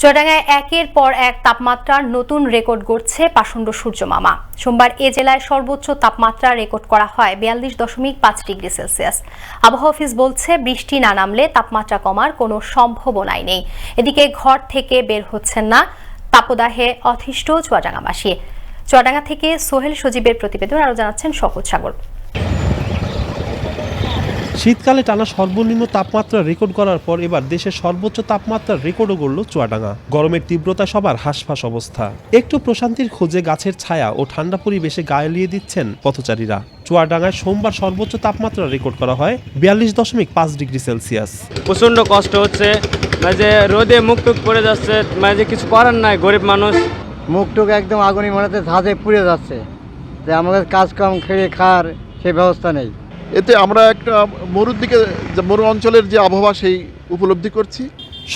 চুয়াডাঙ্গায় একের পর এক তাপমাত্রার নতুন রেকর্ড গড়ছে পাষণ্ড সূর্যমামা। সোমবার এ জেলায় সর্বোচ্চ তাপমাত্রা রেকর্ড করা হয় বিয়াল্লিশ দশমিক পাঁচ ডিগ্রি সেলসিয়াস। আবহাওয়া অফিস বলছে, বৃষ্টি না নামলে তাপমাত্রা কমার কোনো সম্ভাবনাই নেই। এদিকে ঘর থেকে বের হচ্ছেন না তাপদাহে অথিষ্ঠ চুয়াডাঙ্গাবাসী। চুয়াডাঙ্গা থেকে সোহেল সজীবের প্রতিবেদন আরও জানাচ্ছেন শকত সাগর। শীতকালে টানা সর্বনিম্ন তাপমাত্রা রেকর্ড করার পর এবার দেশের সর্বোচ্চ তাপমাত্রার রেকর্ডও গড়ল চুয়াডাঙ্গা। গরমের তীব্রতা সবার হাঁসফাঁস অবস্থা। একটু প্রশান্তির খোঁজে গাছের ছায়া ও ঠান্ডা পরিবেশে গায়ে লিয়ে দিচ্ছেন পথচারীরা। চুয়াডাঙ্গায় সোমবার সর্বোচ্চ তাপমাত্রা রেকর্ড করা হয় বিয়াল্লিশ দশমিক পাঁচ ডিগ্রি সেলসিয়াস। প্রচণ্ড কষ্ট হচ্ছে। যে রোদে মুখ টুক পড়ে যাচ্ছে মানে যে কিছু করার নাই গরিব মানুষ। মুখ টুক একদম আগুনি মনে ধাঁধে পুড়ে যাচ্ছে। যে আমাদের কাজ কাম খেয়ে খাওয়ার সেই ব্যবস্থা নেই। এতে আমরা একটা মরুর দিকে মরু অঞ্চলের যে আবহাওয়া সেই উপলব্ধি করছি।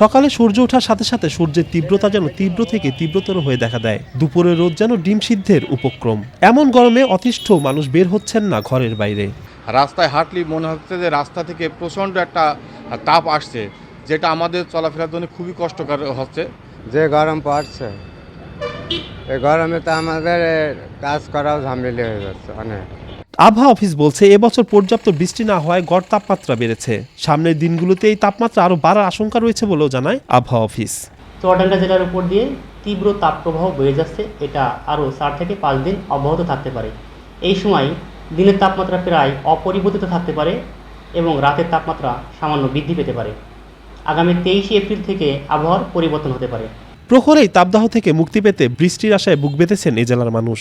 সকালে সূর্য ওঠার সাথে সাথে সূর্যের তীব্রতা যেন তীব্র থেকে তীব্রতর হয়ে দেখা দেয়। দুপুরে রোদ যেন ডিম সিদ্ধের উপক্রম। এমন গরমে অতিষ্ঠ মানুষ বের হচ্ছেন না ঘরের বাইরে। রাস্তায় হাঁটলি মনে হচ্ছে যে রাস্তা থেকে প্রচণ্ড একটা তাপ আসছে যেটা আমাদের চলাফেরার জন্য খুবই কষ্টকর হচ্ছে। যে গরম পড়ছে এই গরমে তো আমাদের কাজ করাও ঝামেলি হয়ে যাচ্ছে অনেক। আবহাওয়া অফিস বলছে এবছর পর্যাপ্ত বৃষ্টি না হওয়ায় গড় তাপমাত্রা বেড়েছে। সামনের দিনগুলোতে এই তাপমাত্রা আরও বাড়ার আশঙ্কা রয়েছে বলেও জানায় আবহাওয়া অফিস। চুয়াডাঙ্গা জেলার উপর দিয়ে তীব্র তাপপ্রবাহ বয়ে যাচ্ছে এটা আরও চার থেকে পাঁচ দিন অব্যাহত থাকতে পারে। এই সময় দিনের তাপমাত্রা প্রায় অপরিবর্তিত থাকতে পারে এবং রাতের তাপমাত্রা সামান্য বৃদ্ধি পেতে পারে। আগামী তেইশে এপ্রিল থেকে আবহাওয়ার পরিবর্তন হতে পারে। প্রখরেই তাপদাহ থেকে মুক্তি পেতে বৃষ্টির আশায় বুক বেঁধেছেন এ জেলার মানুষ।